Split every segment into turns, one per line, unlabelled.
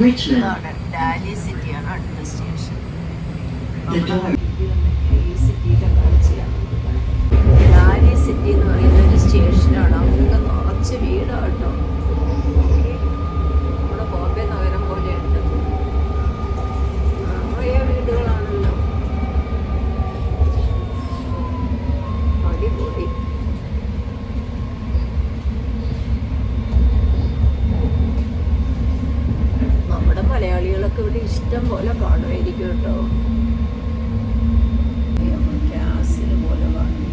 Richmond.
ഇതാണ് ഡാലി സിറ്റിയാണ് അടുത്ത സ്റ്റേഷൻ
The door.
ഇഷ്ടം പോലെ കാണുമായിരിക്കും കേട്ടോ. ഗ്യാസിന് പോലെ കാണും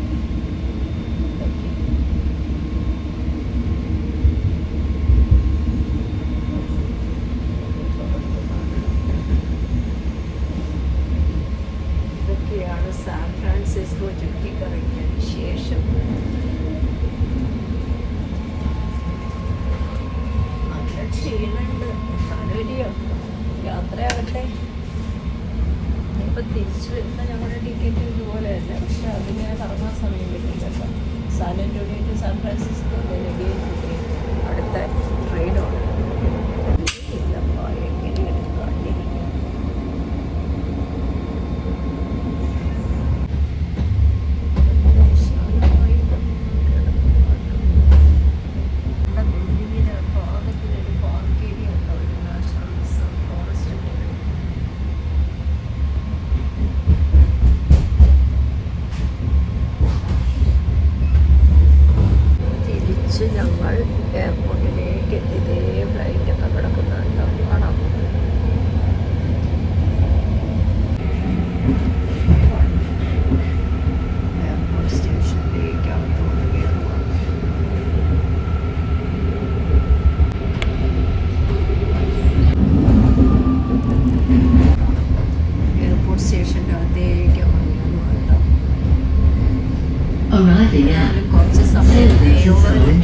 ഇതൊക്കെ. ഇതൊക്കെയാണ് സാൻ ഫ്രാൻസിസ്കോ ചുറ്റിക്കറങ്ങിയതിന് ശേഷം തിരിച്ചു വരുന്ന ഞങ്ങളുടെ ടിക്കറ്റ് ഇതുപോലെ തന്നെ പക്ഷെ ഞാൻ ഇറങ്ങാൻ സമയം കിട്ടിയില്ല San Antonio to San Francisco negate അടുത്ത
Arriving at
Sailor